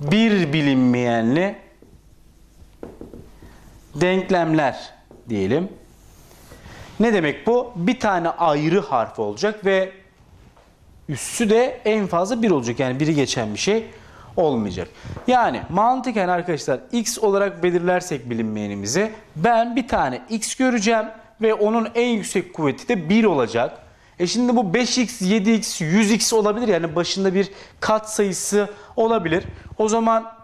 bir bilinmeyenli denklemler diyelim. Ne demek bu? Bir tane ayrı harf olacak ve üssü de en fazla bir olacak. Yani biri geçen bir şey olmayacak. Yani mantıken arkadaşlar x olarak belirlersek bilinmeyenimizi ben bir tane x göreceğim ve onun en yüksek kuvveti de 1 olacak. E şimdi bu 5x, 7x, 100x olabilir. Yani başında bir kat sayısı olabilir. O zaman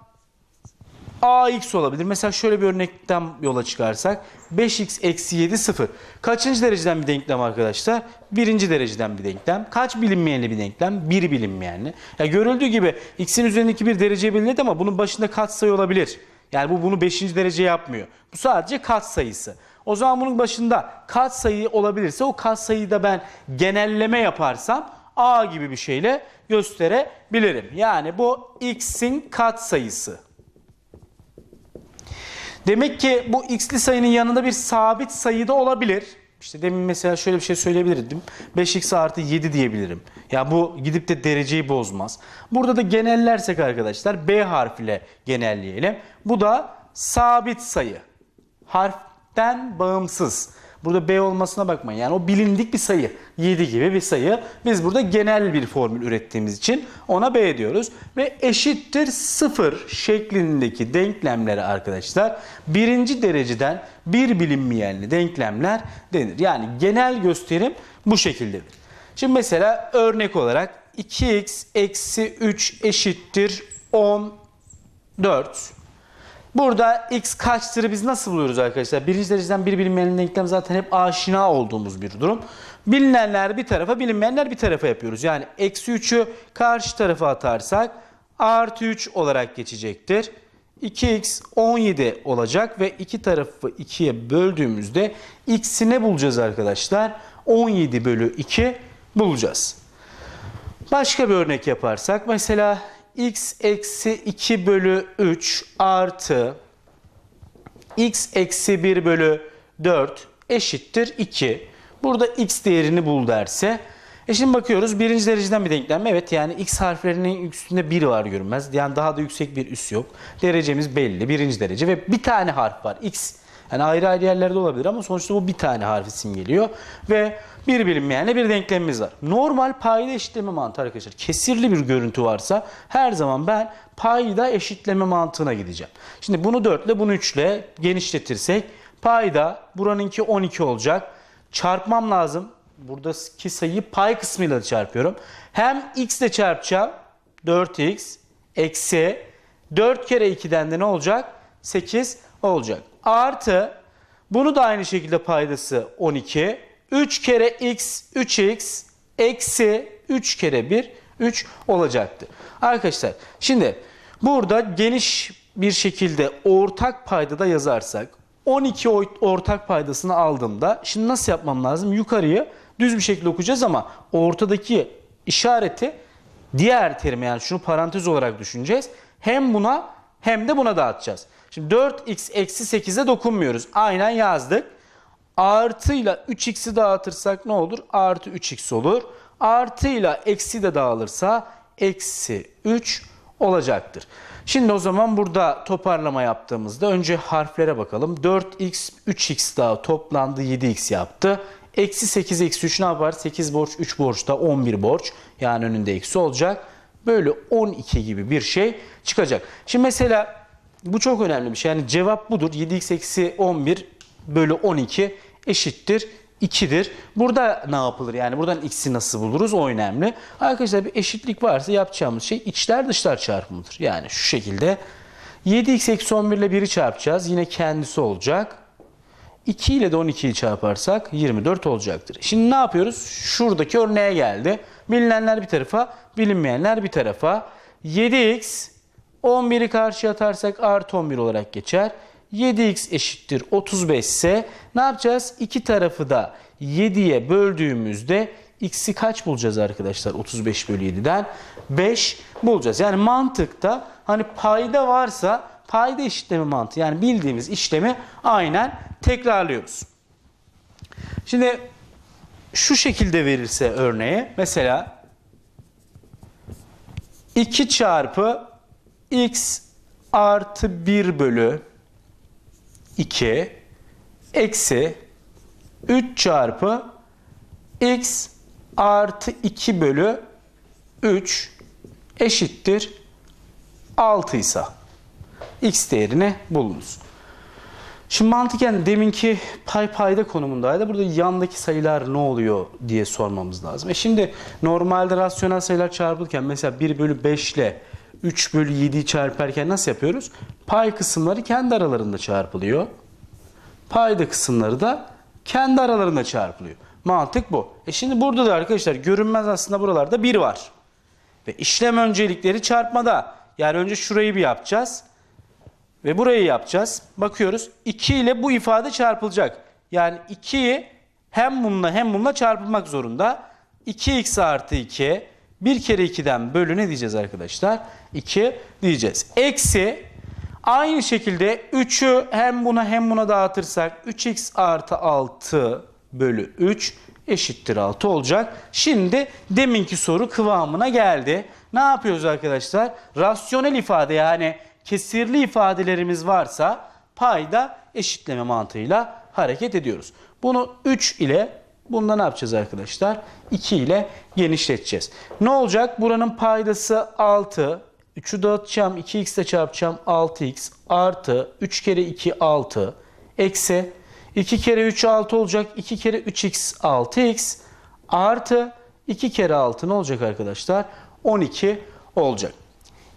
ax olabilir. Mesela şöyle bir örnekten yola çıkarsak 5x eksi 7 0. Kaçıncı dereceden bir denklem arkadaşlar? Birinci dereceden bir denklem. Kaç bilinmeyenli bir denklem? Bir bilinmeyenli. Ya görüldüğü gibi x'in üzerindeki bir derece belirledi ama bunun başında katsayı olabilir. Yani bu bunu 5. derece yapmıyor. Bu sadece katsayısı. O zaman bunun başında katsayı olabilirse o katsayıyı da ben genelleme yaparsam a gibi bir şeyle gösterebilirim. Yani bu x'in katsayısı. Demek ki bu x'li sayının yanında bir sabit sayı da olabilir. İşte demin mesela şöyle bir şey söyleyebilirdim. 5x artı 7 diyebilirim. Ya bu gidip de dereceyi bozmaz. Burada da genellersek arkadaşlar B harfiyle genelleyelim. Bu da sabit sayı. Harften bağımsız. Burada B olmasına bakmayın. Yani o bilindik bir sayı. 7 gibi bir sayı. Biz burada genel bir formül ürettiğimiz için ona B diyoruz. Ve eşittir 0 şeklindeki denklemlere arkadaşlar birinci dereceden bir bilinmeyenli denklemler denir. Yani genel gösterim bu şekildedir. Şimdi mesela örnek olarak 2x eksi 3 eşittir 14. Burada x kaçtır biz nasıl buluyoruz arkadaşlar? Birinci dereceden bir bilinmeyen denklem zaten hep aşina olduğumuz bir durum. Bilinenler bir tarafa, bilinmeyenler bir tarafa yapıyoruz. Yani eksi 3'ü karşı tarafa atarsak artı 3 olarak geçecektir. 2x 17 olacak ve iki tarafı 2'ye böldüğümüzde x'i ne bulacağız arkadaşlar? 17 bölü 2 bulacağız. Başka bir örnek yaparsak mesela x eksi 2 bölü 3 artı x eksi 1 bölü 4 eşittir 2. Burada x değerini bul derse. E şimdi bakıyoruz birinci dereceden bir denklem. Evet yani x harflerinin üstünde 1 var görünmez. Yani daha da yüksek bir üs yok. Derecemiz belli birinci derece ve bir tane harf var x. Yani ayrı ayrı yerlerde olabilir ama sonuçta bu bir tane harfi simgeliyor. Ve bir bilinmeyenle bir denklemimiz var. Normal payda eşitleme mantığı arkadaşlar. Kesirli bir görüntü varsa her zaman ben payda eşitleme mantığına gideceğim. Şimdi bunu 4 ile bunu 3 ile genişletirsek payda buranınki 12 olacak. Çarpmam lazım. Buradaki sayıyı pay kısmıyla çarpıyorum. Hem x ile çarpacağım. 4x eksi 4 kere 2'den de ne olacak? 8 olacak. Artı bunu da aynı şekilde paydası 12. 3 kere x 3x eksi 3 kere 1 3 olacaktı. Arkadaşlar şimdi burada geniş bir şekilde ortak payda da yazarsak 12 ortak paydasını aldığımda şimdi nasıl yapmam lazım? Yukarıyı düz bir şekilde okuyacağız ama ortadaki işareti diğer terime yani şunu parantez olarak düşüneceğiz. Hem buna hem de buna dağıtacağız. Şimdi 4x eksi 8'e dokunmuyoruz. Aynen yazdık. Artıyla 3x'i dağıtırsak ne olur? Artı 3x olur. Artıyla eksi de dağılırsa eksi 3 olacaktır. Şimdi o zaman burada toparlama yaptığımızda önce harflere bakalım. 4x, 3x daha toplandı 7x yaptı. Eksi 8, eksi 3 ne yapar? 8 borç, 3 borç da 11 borç. Yani önünde eksi olacak. Böyle 12 gibi bir şey çıkacak. Şimdi mesela bu çok önemli bir şey. Yani cevap budur. 7x eksi 11 bölü 12 eşittir 2'dir. Burada ne yapılır? Yani buradan x'i nasıl buluruz? O önemli. Arkadaşlar bir eşitlik varsa yapacağımız şey içler dışlar çarpımıdır. Yani şu şekilde 7x eksi 11 ile 1'i çarpacağız. Yine kendisi olacak. 2 ile de 12'yi çarparsak 24 olacaktır. Şimdi ne yapıyoruz? Şuradaki örneğe geldi. Bilinenler bir tarafa, bilinmeyenler bir tarafa. 7x 11'i karşıya atarsak artı 11 olarak geçer. 7x eşittir 35 ise ne yapacağız? İki tarafı da 7'ye böldüğümüzde x'i kaç bulacağız arkadaşlar 35 bölü 7'den? 5 bulacağız. Yani mantıkta hani payda varsa payda eşitleme mantığı yani bildiğimiz işlemi aynen tekrarlıyoruz. Şimdi şu şekilde verirse örneği mesela 2 çarpı x artı 1 bölü 2 eksi 3 çarpı x artı 2 bölü 3 eşittir 6 ise x değerini bulunuz. Şimdi mantıken deminki pay payda konumundaydı. Burada yandaki sayılar ne oluyor diye sormamız lazım. E şimdi normalde rasyonel sayılar çarpılırken mesela 1 bölü 5 ile 3 bölü 7'yi çarparken nasıl yapıyoruz? Pay kısımları kendi aralarında çarpılıyor. Payda kısımları da kendi aralarında çarpılıyor. Mantık bu. E şimdi burada da arkadaşlar görünmez aslında buralarda 1 var. Ve işlem öncelikleri çarpmada. Yani önce şurayı bir yapacağız. Ve burayı yapacağız. Bakıyoruz. 2 ile bu ifade çarpılacak. Yani 2'yi hem bununla hem bununla çarpılmak zorunda. 2x artı 2 bir kere 2'den bölü ne diyeceğiz arkadaşlar? 2 diyeceğiz. Eksi aynı şekilde 3'ü hem buna hem buna dağıtırsak 3x artı 6 bölü 3 eşittir 6 olacak. Şimdi deminki soru kıvamına geldi. Ne yapıyoruz arkadaşlar? Rasyonel ifade yani kesirli ifadelerimiz varsa payda eşitleme mantığıyla hareket ediyoruz. Bunu 3 ile bunda ne yapacağız arkadaşlar? 2 ile genişleteceğiz. Ne olacak? Buranın paydası 6. 3'ü dağıtacağım. 2x ile çarpacağım. 6x artı 3 kere 2 6 eksi 2 kere 3 6 olacak. 2 kere 3x 6x artı 2 kere 6 ne olacak arkadaşlar? 12 olacak.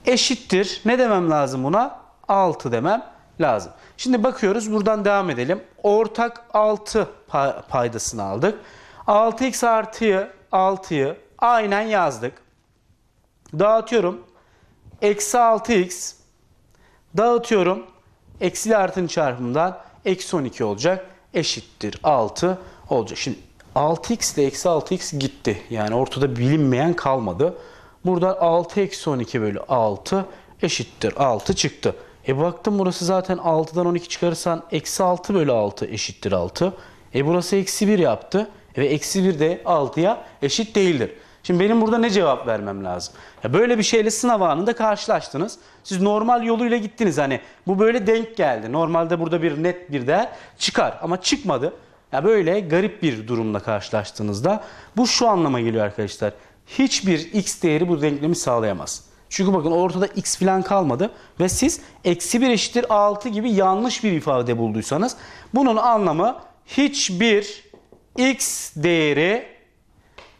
Eşittir. Ne demem lazım buna? 6 demem lazım. Şimdi bakıyoruz buradan devam edelim. Ortak 6 pa- paydasını aldık. 6x artıyı 6'yı aynen yazdık. Dağıtıyorum. Eksi 6x dağıtıyorum. Eksi artının çarpımından eksi 12 olacak. Eşittir 6 olacak. Şimdi 6x ile eksi 6x gitti. Yani ortada bilinmeyen kalmadı. Burada 6 eksi 12 bölü 6 eşittir 6 çıktı. E baktım burası zaten 6'dan 12 çıkarırsan eksi 6 bölü 6 eşittir 6. E burası eksi 1 yaptı. Ve eksi 1 de 6'ya eşit değildir. Şimdi benim burada ne cevap vermem lazım? Ya böyle bir şeyle sınav anında karşılaştınız. Siz normal yoluyla gittiniz hani bu böyle denk geldi. Normalde burada bir net bir değer çıkar ama çıkmadı. Ya böyle garip bir durumla karşılaştığınızda bu şu anlama geliyor arkadaşlar. Hiçbir x değeri bu denklemi sağlayamaz. Çünkü bakın ortada x falan kalmadı ve siz eksi 1 eşittir 6 gibi yanlış bir ifade bulduysanız bunun anlamı hiçbir x değeri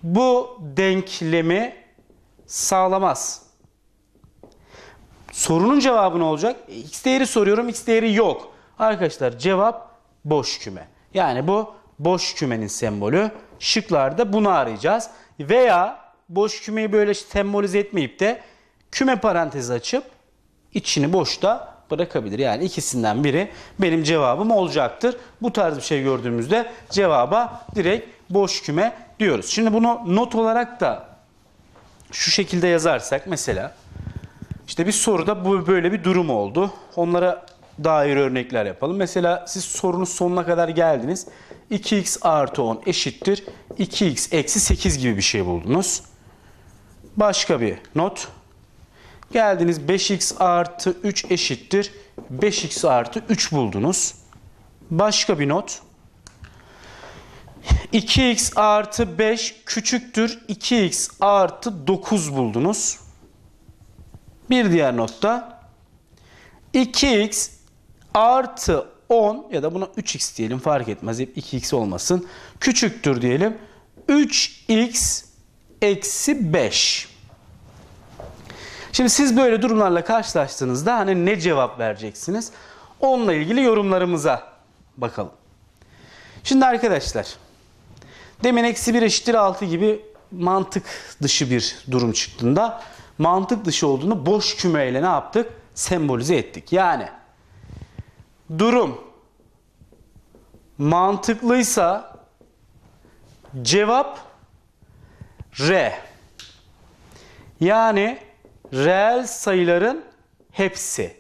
bu denklemi sağlamaz. Sorunun cevabı ne olacak? X değeri soruyorum. X değeri yok. Arkadaşlar cevap boş küme. Yani bu boş kümenin sembolü. Şıklarda bunu arayacağız. Veya boş kümeyi böyle sembolize etmeyip de küme parantezi açıp içini boşta bırakabilir. Yani ikisinden biri benim cevabım olacaktır. Bu tarz bir şey gördüğümüzde cevaba direkt boş küme diyoruz. Şimdi bunu not olarak da şu şekilde yazarsak mesela işte bir soruda bu böyle bir durum oldu. Onlara dair örnekler yapalım. Mesela siz sorunun sonuna kadar geldiniz. 2x artı 10 eşittir 2x eksi 8 gibi bir şey buldunuz. Başka bir not. Geldiniz 5x artı 3 eşittir 5x artı 3 buldunuz. Başka bir not. 2x artı 5 küçüktür 2x artı 9 buldunuz. Bir diğer notta 2x artı 10 ya da buna 3x diyelim fark etmez. Hep 2x olmasın. Küçüktür diyelim. 3x eksi 5. Şimdi siz böyle durumlarla karşılaştığınızda hani ne cevap vereceksiniz? Onunla ilgili yorumlarımıza bakalım. Şimdi arkadaşlar demin eksi 1 eşittir 6 gibi mantık dışı bir durum çıktığında mantık dışı olduğunu boş kümeyle ne yaptık? Sembolize ettik. Yani durum mantıklıysa cevap R. Yani reel sayıların hepsi.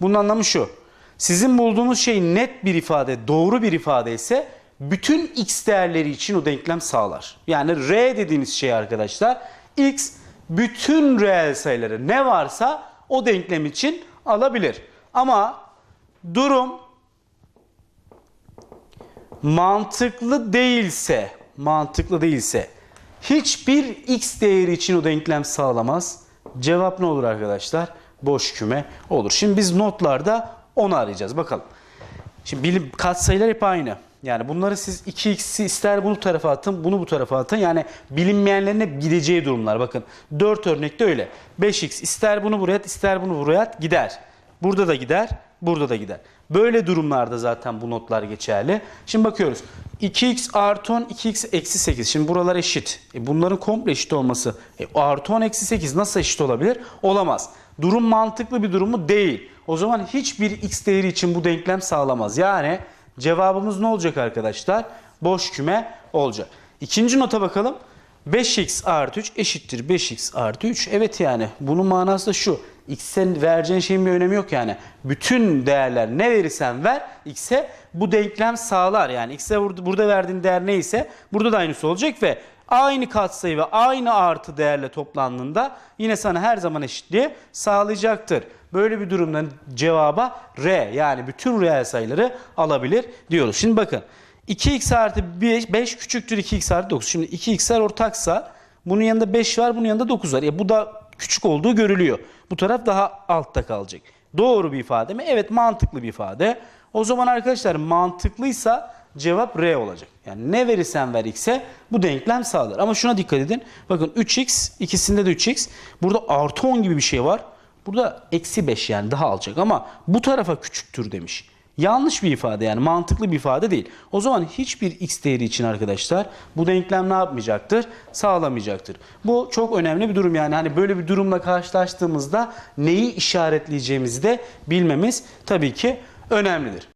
Bunun anlamı şu. Sizin bulduğunuz şey net bir ifade, doğru bir ifade ise bütün x değerleri için o denklem sağlar. Yani r dediğiniz şey arkadaşlar x bütün reel sayıları ne varsa o denklem için alabilir. Ama durum mantıklı değilse, mantıklı değilse hiçbir x değeri için o denklem sağlamaz. Cevap ne olur arkadaşlar? Boş küme olur. Şimdi biz notlarda onu arayacağız. Bakalım. Şimdi bilim katsayılar hep aynı. Yani bunları siz 2x'i ister bunu tarafa atın, bunu bu tarafa atın. Yani bilinmeyenlerin hep gideceği durumlar. Bakın 4 örnekte öyle. 5x ister bunu buraya at, ister bunu buraya at gider. Burada da gider, burada da gider. Böyle durumlarda zaten bu notlar geçerli. Şimdi bakıyoruz. 2x artı 10, 2x eksi 8. Şimdi buralar eşit. E bunların komple eşit olması. E artı 10 eksi 8 nasıl eşit olabilir? Olamaz. Durum mantıklı bir durumu değil. O zaman hiçbir x değeri için bu denklem sağlamaz. Yani cevabımız ne olacak arkadaşlar? Boş küme olacak. İkinci nota bakalım. 5x artı 3 eşittir 5x artı 3. Evet yani bunun manası da şu. X'e vereceğin şeyin bir önemi yok yani. Bütün değerler ne verirsen ver X'e bu denklem sağlar. Yani X'e burada, verdiğin değer neyse burada da aynısı olacak ve aynı katsayı ve aynı artı değerle toplandığında yine sana her zaman eşitliği sağlayacaktır. Böyle bir durumda cevaba R yani bütün reel sayıları alabilir diyoruz. Şimdi bakın 2x artı 5, 5 küçüktür 2x artı 9. Şimdi 2x'ler ortaksa bunun yanında 5 var bunun yanında 9 var. E bu da küçük olduğu görülüyor. Bu taraf daha altta kalacak. Doğru bir ifade mi? Evet mantıklı bir ifade. O zaman arkadaşlar mantıklıysa cevap R olacak. Yani ne verirsen ver x'e bu denklem sağlar. Ama şuna dikkat edin. Bakın 3x ikisinde de 3x. Burada artı 10 gibi bir şey var. Burada eksi 5 yani daha alacak ama bu tarafa küçüktür demiş. Yanlış bir ifade yani mantıklı bir ifade değil. O zaman hiçbir x değeri için arkadaşlar bu denklem ne yapmayacaktır? Sağlamayacaktır. Bu çok önemli bir durum yani hani böyle bir durumla karşılaştığımızda neyi işaretleyeceğimizi de bilmemiz tabii ki önemlidir.